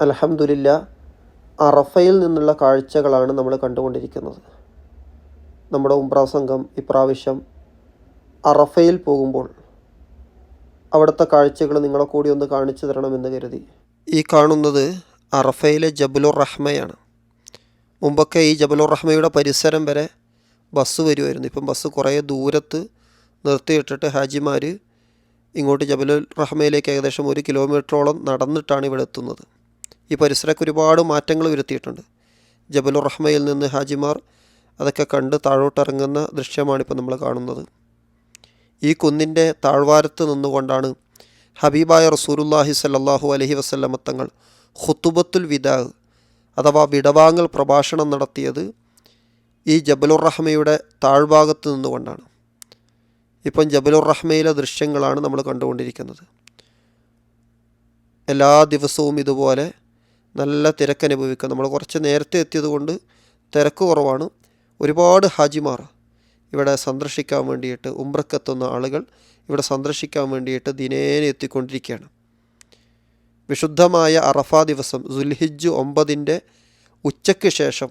അലഹമുല്ല അറഫയിൽ നിന്നുള്ള കാഴ്ചകളാണ് നമ്മൾ കണ്ടുകൊണ്ടിരിക്കുന്നത്. നമ്മുടെ ഉംറ സംഘം ഇപ്രാവശ്യം അറഫയിൽ പോകുമ്പോൾ അവിടുത്തെ കാഴ്ചകൾ നിങ്ങളെ കൂടി ഒന്ന് കാണിച്ചു തരണമെന്ന് കരുതി. ഈ കാണുന്നത് അറഫയിലെ ജബലുർ റഹ്മയാണ്. മുമ്പൊക്കെ ഈ ജബലുർ റഹ്മയുടെ പരിസരം വരെ ബസ് വരുമായിരുന്നു. ഇപ്പം ബസ് കുറേ ദൂരത്ത് നിർത്തിയിട്ടിട്ട് ഹാജിമാർ ഇങ്ങോട്ട് ജബലുൽ റഹ്മയിലേക്ക് ഏകദേശം ഒരു കിലോമീറ്ററോളം നടന്നിട്ടാണ് ഇവിടെ എത്തുന്നത്. ഈ പരിസരമൊക്കെ ഒരുപാട് മാറ്റങ്ങൾ വരുത്തിയിട്ടുണ്ട്. ജബലുർ റഹ്മയിൽ നിന്ന് ഹാജിമാർ അതൊക്കെ കണ്ട് താഴോട്ടിറങ്ങുന്ന ദൃശ്യമാണിപ്പോൾ നമ്മൾ കാണുന്നത്. ഈ കുന്നിന്റെ താഴ്വാരത്ത് നിന്നുകൊണ്ടാണ് ഹബീബായ റസൂലുല്ലാഹി സല്ലാഹു അലഹി വസ്ല്ലമ തങ്ങൾ ഖുത്തുബത്തുൽ വിദാ അഥവാ വിടവാങ്ങൽ പ്രഭാഷണം നടത്തിയത് ഈ ജബലുർ റഹ്മയുടെ താഴ്ഭാഗത്ത് നിന്നുകൊണ്ടാണ്. ഇപ്പം ജബലുർ റഹ്മയിലെ ദൃശ്യങ്ങളാണ് നമ്മൾ കണ്ടുകൊണ്ടിരിക്കുന്നത്. എല്ലാ ദിവസവും ഇതുപോലെ നല്ല തിരക്ക് അനുഭവിക്കുക. നമ്മൾ കുറച്ച് നേരത്തെ എത്തിയത് കൊണ്ട് തിരക്ക് കുറവാണ്. ഒരുപാട് ഹാജിമാർ ഇവിടെ സന്ദർശിക്കാൻ വേണ്ടിയിട്ട് ഉംറക്കെത്തുന്ന ആളുകൾ ഇവിടെ സന്ദർശിക്കാൻ വേണ്ടിയിട്ട് ദിനേനെ എത്തിക്കൊണ്ടിരിക്കുകയാണ്. വിശുദ്ധമായ അറഫ ദിവസം സുൽഹിജ് ഒമ്പതിന്റെ ഉച്ചയ്ക്ക് ശേഷം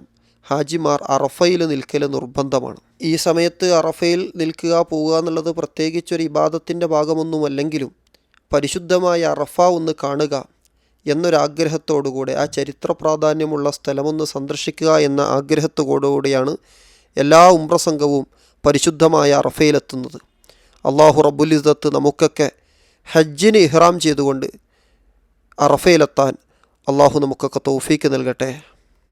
ഹാജിമാർ അറഫയിൽ നിൽക്കൽ നിർബന്ധമാണ്. ഈ സമയത്ത് അറഫയിൽ നിൽക്കുക പോവുക എന്നുള്ളത് പ്രത്യേകിച്ചൊരു ഇബാദത്തിന്റെ ഭാഗമൊന്നുമല്ലെങ്കിലും പരിശുദ്ധമായ അറഫ ഒന്ന് കാണുക എന്നൊരാഗ്രഹത്തോടുകൂടെ ആ ചരിത്ര പ്രാധാന്യമുള്ള സ്ഥലമൊന്ന് സന്ദർശിക്കുക എന്ന ആഗ്രഹത്തോടുകൂടിയാണ് എല്ലാ ഉംറ സംഘവും പരിശുദ്ധമായ അറഫയിലെത്തുന്നത്. അള്ളാഹു റബ്ബുലിസത്ത് നമുക്കൊക്കെ ഹജ്ജിന് ഇഹ്റാം ചെയ്തുകൊണ്ട് അറഫയിലെത്താൻ അള്ളാഹു നമുക്കൊക്കെ തൗഫീക്ക് നൽകട്ടെ.